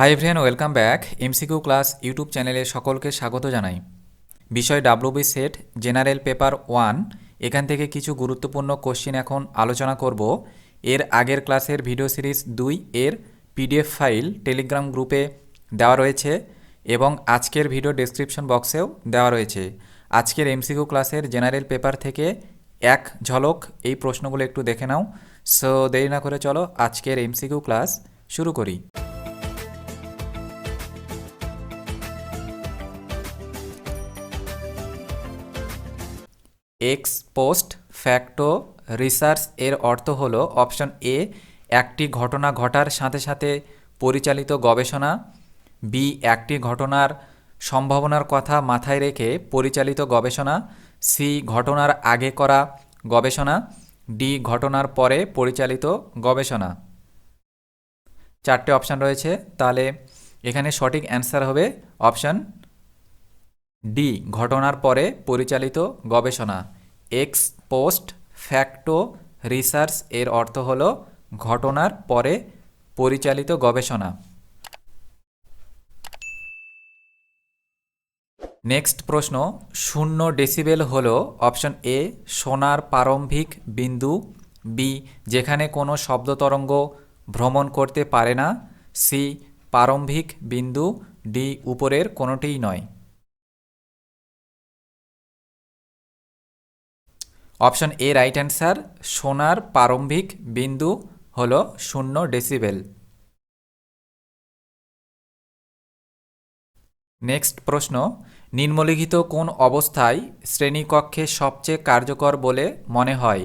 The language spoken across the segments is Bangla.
Hi everyone welcome back MCQ class YouTube চ্যানেলে সকলকে স্বাগত জানাই। বিষয় WB SET general paper one এখান থেকে কিছু গুরুত্বপূর্ণ কোশ্চিন এখন আলোচনা করব। এর আগের ক্লাসের ভিডিও সিরিজ দুই এর পিডিএফ ফাইল টেলিগ্রাম গ্রুপে দেওয়া রয়েছে এবং আজকের ভিডিও ডেসক্রিপশন বক্সেও দেওয়া রয়েছে। আজকের এমসিকিউ ক্লাসের জেনারেল পেপার থেকে এক ঝলক এই প্রশ্নগুলো একটু দেখে নাও। সো দেরি না করে চলো আজকের এমসিকিউ ক্লাস শুরু করি। এক্স পোস্ট ফ্যাক্টো রিসার্চ এর অর্থ হল অপশন এ একটি ঘটনা ঘটার সাথে সাথে পরিচালিত গবেষণা বি একটি ঘটনার সম্ভাবনার কথা মাথায় রেখে পরিচালিত গবেষণা সি ঘটনার আগে করা গবেষণা ডি ঘটনার পরে পরিচালিত গবেষণা। চারটে অপশান রয়েছে, তাহলে এখানে সঠিক অ্যান্সার হবে অপশান ডি ঘটনার পরে পরিচালিত গবেষণা। এক্স পোস্ট ফ্যাক্টো রিসার্চ এর অর্থ হল ঘটনার পরে পরিচালিত গবেষণা। নেক্সট প্রশ্ন, শূন্য ডেসিবেল হল অপশন এ সোনার প্রারম্ভিক বিন্দু বি যেখানে কোনো শব্দ তরঙ্গ ভ্রমণ করতে পারে না সি প্রারম্ভিক বিন্দু ডি উপরের কোনোটিই নয়। অপশন এ রাইট অ্যান্সার সোনার প্রারম্ভিক বিন্দু হল শূন্য ডেসিবেল নেক্সট প্রশ্ন, নিম্নলিখিত কোন অবস্থায় শ্রেণীকক্ষে সবচেয়ে কার্যকর বলে মনে হয়?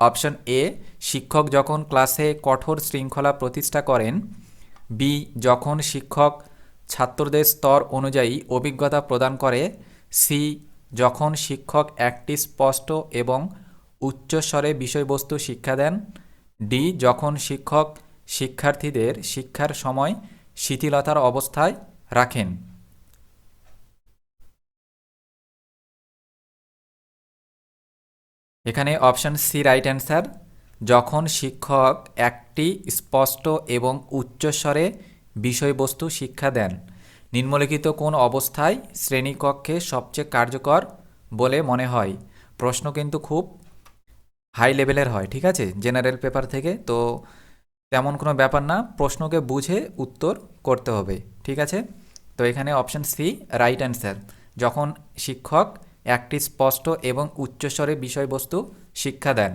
অপশন এ, শিক্ষক যখন ক্লাসে কঠোর শৃঙ্খলা প্রতিষ্ঠা করেন। বি, যখন শিক্ষক ছাত্রদের স্তর অনুযায়ী অভিজ্ঞতা প্রদান করে। সি যখন শিক্ষক একটি স্পষ্ট এবং উচ্চস্বরে বিষয়বস্তু শিক্ষা দেন ডি যখন শিক্ষক শিক্ষার্থীদের শিক্ষার সময় শিথিলতার অবস্থায় রাখেন। এখানে অপশান সি রাইট অ্যান্সার যখন শিক্ষক একটি স্পষ্ট এবং উচ্চস্বরে বিষয়বস্তু শিক্ষা দেন নিম্নলিখিত কোন অবস্থায় শ্রেণীকক্ষে সবচেয়ে কার্যকর বলে মনে হয়? প্রশ্ন কিন্তু খুব হাই লেভেলের হয়, ঠিক আছে? জেনারেল পেপার থেকে, তো তেমন কোনো ব্যাপার না। প্রশ্নকে বুঝে উত্তর করতে হবে, ঠিক আছে? তো এখানে অপশান সি রাইট অ্যান্সার যখন শিক্ষক একটি স্পষ্ট এবং উচ্চস্বরে বিষয়বস্তু শিক্ষা দেন।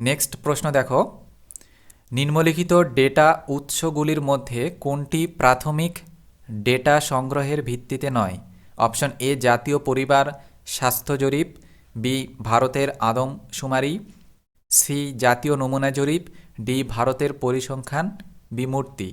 নেক্সট প্রশ্ন দেখো। নিম্নলিখিত ডেটা উৎসগুলির মধ্যে কোনটি প্রাথমিক ডেটা সংগ্রহের ভিত্তিতে নয়? অপশন এ, জাতীয় পরিবার, স্বাস্থ্য জরিপ, বি, ভারতের আদমশুমারি সি, জাতীয় নমুনা জরিপ, ডি, ভারতের পরিসংখ্যান বিমূর্তি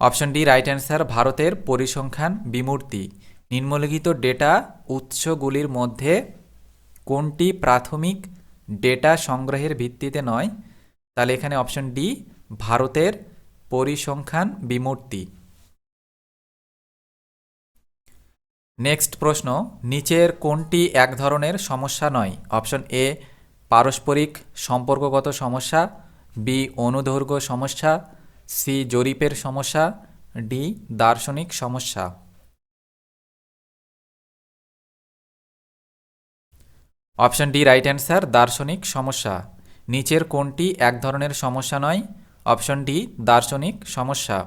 অপশন ডি, রাইট অ্যান্সার, ভারতের পরিসংখ্যান বিমূর্তি নিম্নলিখিত ডেটা উৎসগুলির মধ্যে কোনটি প্রাথমিক ডেটা সংগ্রহের ভিত্তিতে নয়? তাহলে এখানে অপশন ডি ভারতের পরিসংখ্যান বিমূর্তি। নেক্সট প্রশ্ন, নিচের কোনটি এক ধরনের সমস্যা নয়? অপশন এ পারস্পরিক সম্পর্কগত সমস্যা বি অনুদৈর্ঘ্য সমস্যা সি জরিপের সমস্যা ডি দার্শনিক সমস্যা। অপশন ডি রাইট অ্যান্সার দার্শনিক সমস্যা। নিচের কোনটি এক ধরনের সমস্যা নয়? অপশন ডি, দার্শনিক সমস্যা।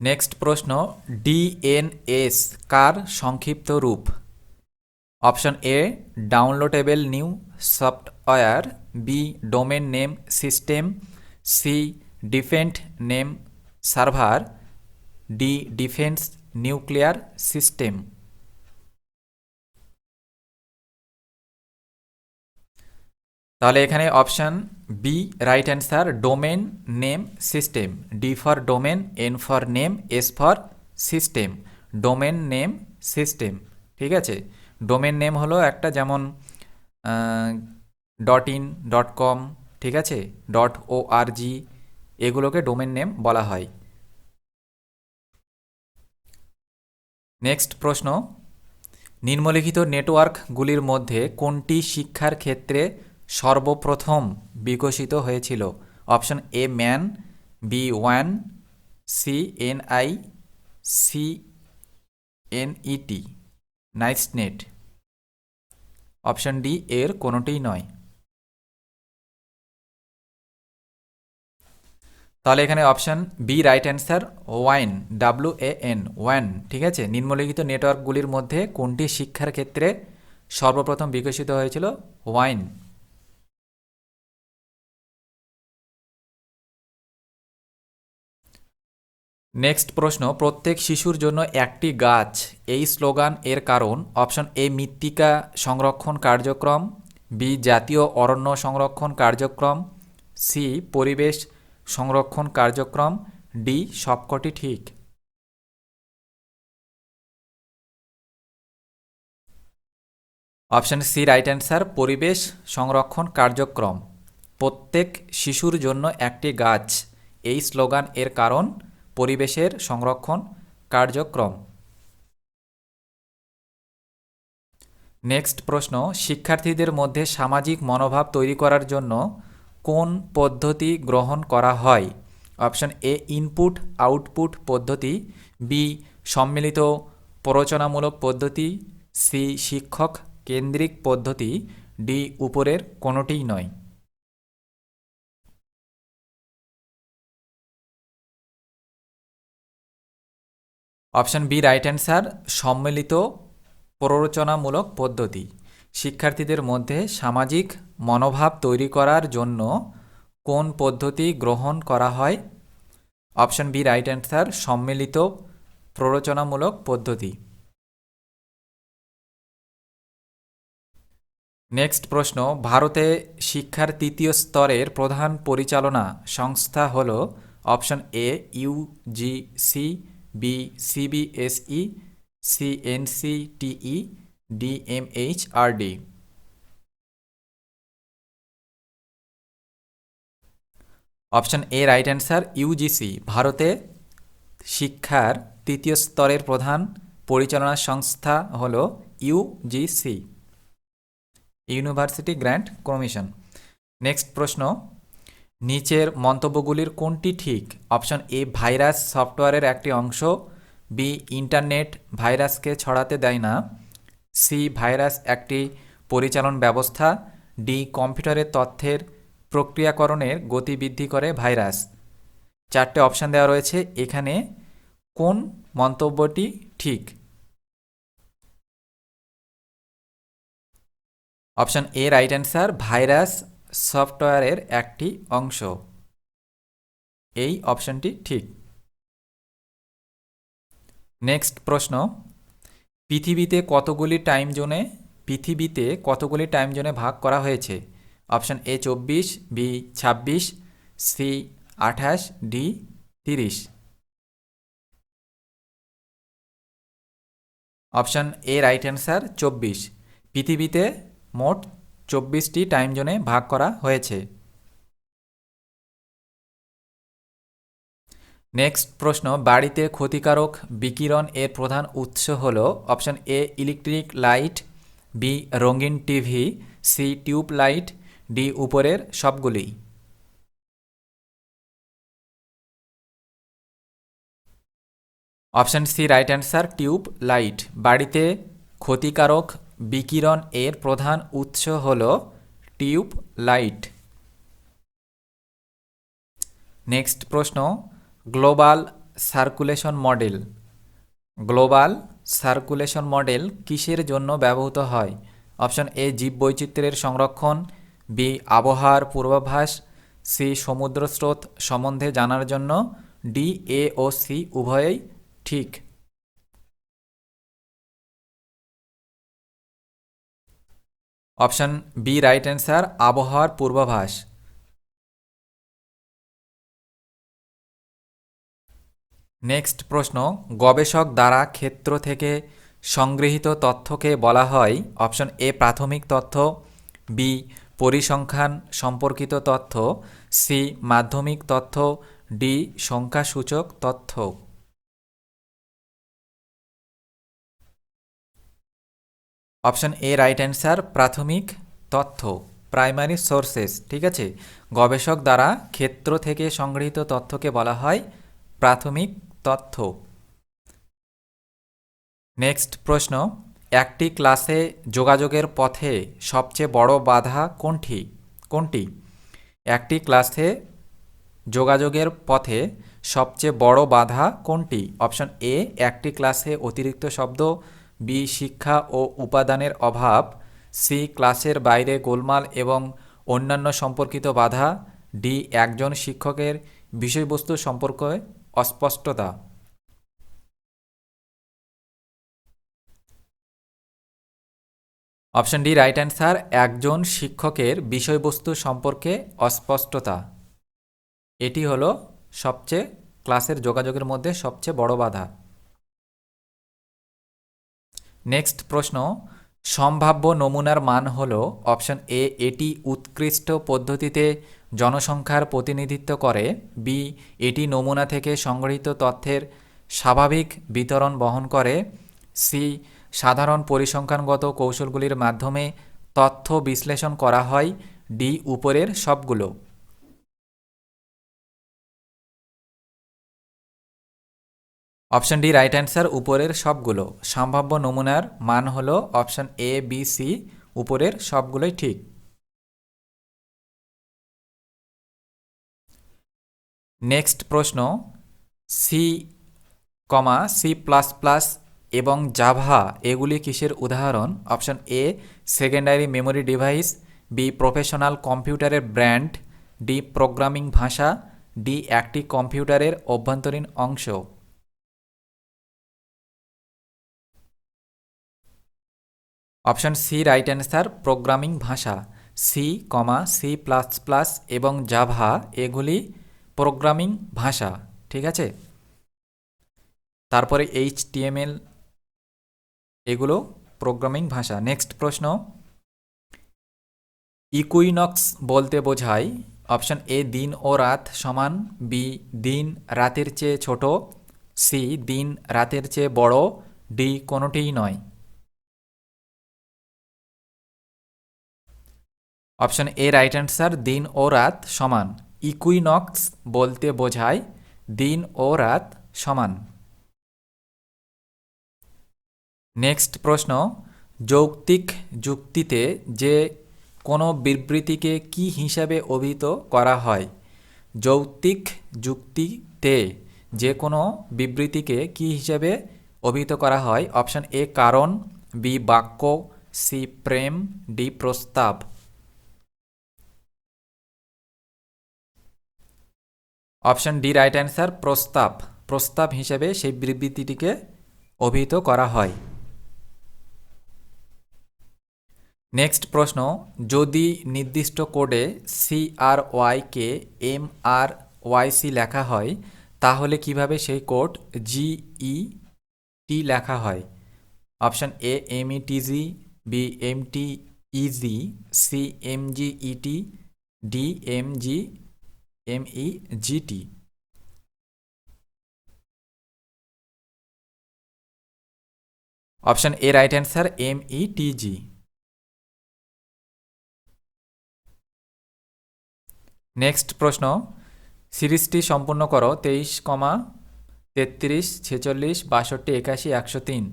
নেক্সট প্রশ্ন ডিএনএস কার সংক্ষিপ্ত রূপ? Option A, downloadable new software, B, domain name system, C, defend name server, D, defence nuclear system. তাহলে এখানে option B right answer domain name system D for domain N for name S for system domain name system ঠিক আছে? ডোমেন নেম হলো একটা যেমন ডট ইন ডট কম ঠিক আছে? ডট ও আর জি এগুলোকে ডোমেন নেম বলা হয়। নেক্সট প্রশ্ন। নিম্নলিখিত নেটওয়ার্কগুলির মধ্যে কোনটি শিক্ষার ক্ষেত্রে সর্বপ্রথম বিকশিত হয়েছিল অপশন এ ম্যান, বি ওয়ান, C N I, C N ET নাইসনেট option D এর কোনোটিই নয়। তাহলে এখানে অপশন বি রাইট অ্যান্সার ওয়াইন ডাব্লু এ এন, ওয়ান, ঠিক আছে? নিম্নলিখিত নেটওয়ার্কগুলির মধ্যে কোনটি শিক্ষার ক্ষেত্রে সর্বপ্রথম বিকশিত হয়েছিল? ওয়াইন। নেক্সট প্রশ্ন, প্রত্যেক শিশুর জন্য একটি গাছ। এই স্লোগান এর কারণ, অপশন এ, মৃত্তিকা সংরক্ষণ কার্যক্রম, বি, জাতীয় অরণ্য সংরক্ষণ কার্যক্রম, সি, পরিবেশ সংরক্ষণ কার্যক্রম, ডি, সবকটি ঠিক। অপশন সি, রাইট অ্যান্সার, পরিবেশ সংরক্ষণ কার্যক্রম। প্রত্যেক শিশুর জন্য একটি গাছ। এই স্লোগান এর কারণ পরিবেশের সংরক্ষণ কার্যক্রম। নেক্সট প্রশ্ন, শিক্ষার্থীদের মধ্যে সামাজিক মনোভাব তৈরি করার জন্য কোন পদ্ধতি গ্রহণ করা হয়? অপশন এ, ইনপুট, আউটপুট পদ্ধতি, বি, সম্মিলিত প্ররোচনামূলক পদ্ধতি, সি, শিক্ষক কেন্দ্রিক পদ্ধতি, ডি, উপরের কোনোটিই নয়। অপশন বি রাইট অ্যান্সার সম্মিলিত প্ররোচনামূলক পদ্ধতি। শিক্ষার্থীদের মধ্যে সামাজিক মনোভাব তৈরি করার জন্য কোন পদ্ধতি গ্রহণ করা হয়? অপশন বি রাইট অ্যান্সার সম্মিলিত প্ররোচনামূলক পদ্ধতি। নেক্সট প্রশ্ন, ভারতে শিক্ষার তৃতীয় স্তরের প্রধান পরিচালনা সংস্থা হল option A UGC B CBSE C NCTE D MHRD option A right answer UGC ভারতে শিক্ষার তৃতীয় স্তরের প্রধান পরিচালনা সংস্থা হল UGC university grant commission next প্রশ্ন নিচের মন্তব্যগুলির কোনটি ঠিক? অপশন এ, ভাইরাস সফটওয়্যারের একটি অংশ। বি, ইন্টারনেট ভাইরাসকে ছড়াতে দেয় না। সি, ভাইরাস একটি পরিচালন ব্যবস্থা। ডি, কম্পিউটারের তথ্যের প্রক্রিয়াকরণের গতি বৃদ্ধি করে ভাইরাস। চারটে অপশান দেওয়া রয়েছে। এখানে কোন মন্তব্যটি ঠিক? Option A, right answer, virus সফটওয়্যারের একটি অংশ। এই অপশনটি ঠিক। নেক্সট প্রশ্ন। পৃথিবীতে কতগুলি টাইম জোনে, পৃথিবীতে কতগুলি টাইম জোনে ভাগ করা হয়েছে? অপশন এ চব্বিশ, বি ছাব্বিশ, সি আঠাশ, ডি তিরিশ। অপশন এ রাইট অ্যান্সার চব্বিশ। পৃথিবীতে মোট চব্বিশটি টাইম জোনে ভাগ করা হয়েছে। নেক্সট প্রশ্ন, বাড়িতে ক্ষতিকারক বিকিরণ এর প্রধান উৎস হল option A electric light B রঙিন TV C tube light D উপরের সবগুলি। Option C right answer tube light বাড়িতে ক্ষতিকারক বিকিরণ এর প্রধান উৎস হল টিউব লাইট। নেক্সট প্রশ্ন, global circulation model. Global circulation model কিসের জন্য ব্যবহৃত হয়? অপশন এ, জীববৈচিত্র্যের সংরক্ষণ। বি, আবহাওয়ার পূর্বাভাস। সি সমুদ্র স্রোত সম্বন্ধে জানার জন্য। ডি, এ ও সি উভয়ই ঠিক। অপশন বি রাইট অ্যান্সার আবহাওয়ার পূর্বাভাস। নেক্সট প্রশ্ন, গবেষক দ্বারা ক্ষেত্র থেকে সংগৃহীত তথ্যকে বলা হয়, অপশন এ প্রাথমিক তথ্য, বি পরিসংখ্যান সম্পর্কিত তথ্য, সি মাধ্যমিক তথ্য, ডি সংখ্যাসূচক তথ্য। অপশন এ রাইট অ্যান্সার, প্রাথমিক তথ্য, প্রাইমারি সোর্সেস, ঠিক আছে? গবেষক দ্বারা ক্ষেত্র থেকে সংগৃহীত তথ্যকে বলা হয় প্রাথমিক তথ্য। নেক্সট প্রশ্ন, একটি ক্লাসে যোগাযোগের পথে সবচেয়ে বড় বাধা কোনটি? কোনটি? একটি ক্লাসে যোগাযোগের পথে সবচেয়ে বড় বাধা কোনটি? অপশন এ, একটি ক্লাসে অতিরিক্ত শব্দ বি, শিক্ষা ও উপাদানের অভাব, সি, ক্লাসের বাইরে গোলমাল এবং অন্যান্য সম্পর্কিত বাধা, ডি, একজন শিক্ষকের বিষয়বস্তু সম্পর্কে অস্পষ্টতা। অপশন ডি, রাইট অ্যান্সার, একজন শিক্ষকের বিষয়বস্তু সম্পর্কে অস্পষ্টতা। এটি হলো সবচেয়ে, ক্লাসের যোগাযোগের মধ্যে সবচেয়ে বড় বাধা। নেক্সট প্রশ্ন, সম্ভাব্য নমুনার মান হল অপশন এ এটি উৎকৃষ্ট পদ্ধতিতে জনসংখ্যার প্রতিনিধিত্ব করে বি এটি নমুনা থেকে সংগৃহীত তথ্যের স্বাভাবিক বিতরণ বহন করে সি সাধারণ পরিসংখ্যানগত কৌশলগুলির মাধ্যমে তথ্য বিশ্লেষণ করা হয় ডি উপরের সবগুলো। অপশন ডি রাইট অ্যান্সার উপরের সবগুলো। সম্ভাব্য নমুনার মান হলো অপশন এ বি সি উপরের সবগুলোই ঠিক। নেক্সট প্রশ্ন C comma C plus plus এবং জাভা, এগুলি কিসের উদাহরণ? Option A secondary memory device B professional কম্পিউটারের ব্র্যান্ড ডি প্রোগ্রামিং ভাষা ডি একটি কম্পিউটারের অভ্যন্তরীণ অংশ। Option C right answer programming ভাষা। C comma C plus plus এবং জাভা এগুলি প্রোগ্রামিং ভাষা, ঠিক আছে? তারপরে এইচ টিএমএল এগুলো প্রোগ্রামিং ভাষা। নেক্সট প্রশ্ন। ইকুইনক্স বলতে বোঝায় অপশন এ, দিন ও রাত সমান বি দিন রাতের চেয়ে ছোট সি দিন রাতের চেয়ে বড় ডি কোনোটিই নয়। অপশন এ রাইট অ্যান্সার দিন ও রাত সমান। ইকুইনক্স বলতে বোঝায় দিন ও রাত সমান। নেক্সট প্রশ্ন, যৌক্তিক যুক্তিতে যে কোনো বিবৃতিকে কি হিসাবে অভিহিত করা হয়? যৌক্তিক যুক্তিতে যে কোনো বিবৃতিকে কি হিসাবে অভিহিত করা হয়? অপশন এ, কারণ, বি, বাক্য, সি, প্রেম, ডি, প্রস্তাব। অপশন ডি রাইট অ্যান্সার, প্রস্তাব। প্রস্তাব হিসেবে সেই বিবৃতিটিকে অভিহিত করা হয়। নেক্সট প্রশ্ন, যদি নির্দিষ্ট কোডে C R Y K M R Y C লেখা হয়, তাহলে কীভাবে সেই কোড জিই টি লেখা হয়? Option A, M E T G, B, M T E G C, M G E T D, M G M E G T option A right answer M E T G next প্রশ্ন, সিরিজটি সম্পূর্ণ করো, তেইশ কমা তেত্রিশ, ছেচল্লিশ, বাষট্টি, একাশি, একশো তিন।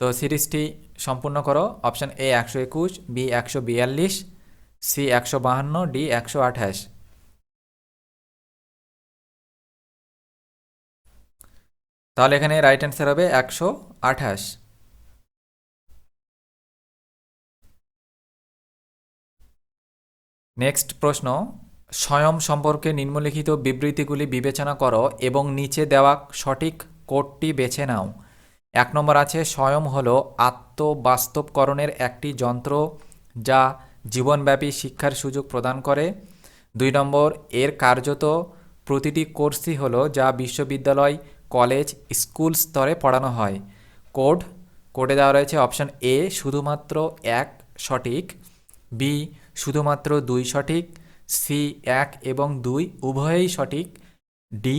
তো সিরিজটি সম্পূর্ণ করো অপশান এ একশো একুশ বি একশো বিয়াল্লিশ সি একশো বাহান্ন ডি একশো আঠাশ। তাহলে এখানে রাইট অ্যান্সার হবে একশো আঠাশ। নেক্সট প্রশ্ন, স্বয়ং সম্পর্কে নিম্নলিখিত বিবৃতিগুলি বিবেচনা করো এবং নিচে দেওয়া সঠিক কোডটি বেছে নাও। এক নম্বর আছে, স্বয়ং হল আত্মবাস্তবকরণের একটি যন্ত্র যা জীবনব্যাপী শিক্ষার সুযোগ প্রদান করে। দুই নম্বর, এর কার্যত প্রতিটি কোর্সই হলো যা বিশ্ববিদ্যালয় কলেজ স্কুল স্তরে পড়ানো হয়। কোড, কোডে দেওয়া রয়েছে অপশন এ, শুধুমাত্র এক সঠিক, বি, শুধুমাত্র দুই সঠিক, সি, এক এবং দুই উভয়েই সঠিক, ডি,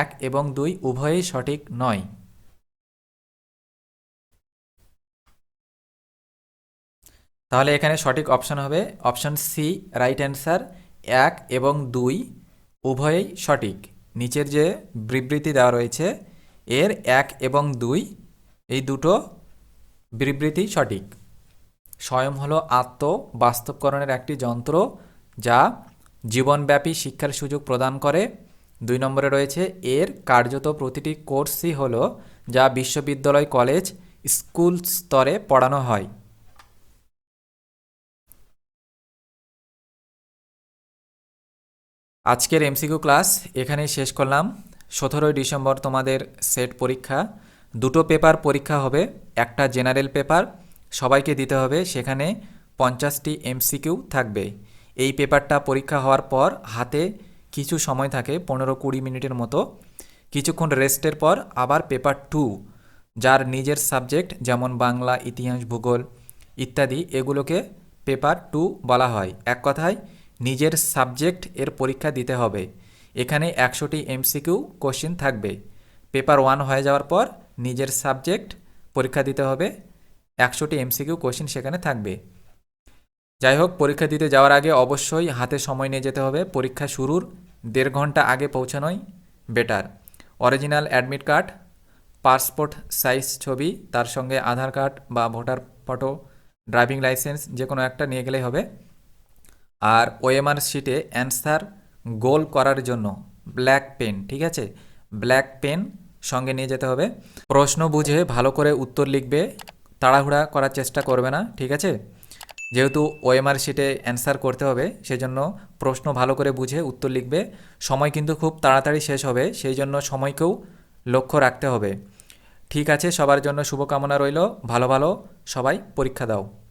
এক এবং দুই উভয়েই সঠিক নয়। তাহলে এখানে সঠিক অপশন হবে অপশন সি, রাইট অ্যান্সার, এক এবং দুই উভয়েই সঠিক। নিচের যে বিবৃতি দেওয়া রয়েছে, এর এক এবং দুই, এই দুটো বিবৃতি সঠিক। স্বয়ং হলো আত্ম বাস্তবকরণের একটি যন্ত্র যা জীবনব্যাপী শিক্ষার সুযোগ প্রদান করে। দুই নম্বরে রয়েছে, এর কার্যত প্রতিটি কোর্সই হলো যা বিশ্ববিদ্যালয়, কলেজ, স্কুল স্তরে পড়ানো হয়। আজকের এমসিকিউ ক্লাস এখানেই শেষ করলাম। সতেরোই ডিসেম্বর তোমাদের সেট পরীক্ষা। দুটো পেপার পরীক্ষা হবে, একটা জেনারেল পেপার সবাইকে দিতে হবে, সেখানে পঞ্চাশটি এমসিকিউ থাকবে। এই পেপারটা পরীক্ষা হওয়ার পর হাতে কিছু সময় থাকে, পনেরো কুড়ি মিনিটের মতো। কিছুক্ষণ রেস্টের পর আবার পেপার টু যার নিজের সাবজেক্ট যেমন বাংলা, ইতিহাস, ভূগোল ইত্যাদি, এগুলোকে পেপার টু বলা হয়। এক কথায় নিজের সাবজেক্ট এর পরীক্ষা দিতে হবে। এখানে একশোটি এমসিকিউ কোশ্চিন থাকবে। পেপার ওয়ান হয়ে যাওয়ার পর নিজের সাবজেক্ট পরীক্ষা দিতে হবে। একশোটি এমসিকিউ কোশ্চিন সেখানে থাকবে। যাই হোক, পরীক্ষা দিতে যাওয়ার আগে অবশ্যই হাতে সময় নিয়ে যেতে হবে। পরীক্ষা শুরুর দেড় ঘণ্টা আগে পৌঁছানোই better. Original admit card, passport size ছবি, তার সঙ্গে আধার কার্ড বা ভোটার ফটো, ড্রাইভিং লাইসেন্স যে কোনো একটা নিয়ে গেলেই হবে। আর ওএমআর শিটে অ্যান্সার গোল করার জন্য ব্ল্যাক পেন ঠিক আছে? ব্ল্যাক পেন সঙ্গে নিয়ে যেতে হবে। প্রশ্ন বুঝে ভালো করে উত্তর লিখবে, তাড়াহুড়া করার চেষ্টা করবে না, ঠিক আছে? যেহেতু ওএমআর শিটে অ্যান্সার করতে হবে, সেজন্য প্রশ্ন ভালো করে বুঝে উত্তর লিখবে। সময় কিন্তু খুব তাড়াতাড়ি শেষ হবে, সেই জন্য সময়কেও লক্ষ্য রাখতে হবে। ঠিক আছে, সবার জন্য শুভকামনা রইল। ভালো ভালো সবাই পরীক্ষা দাও।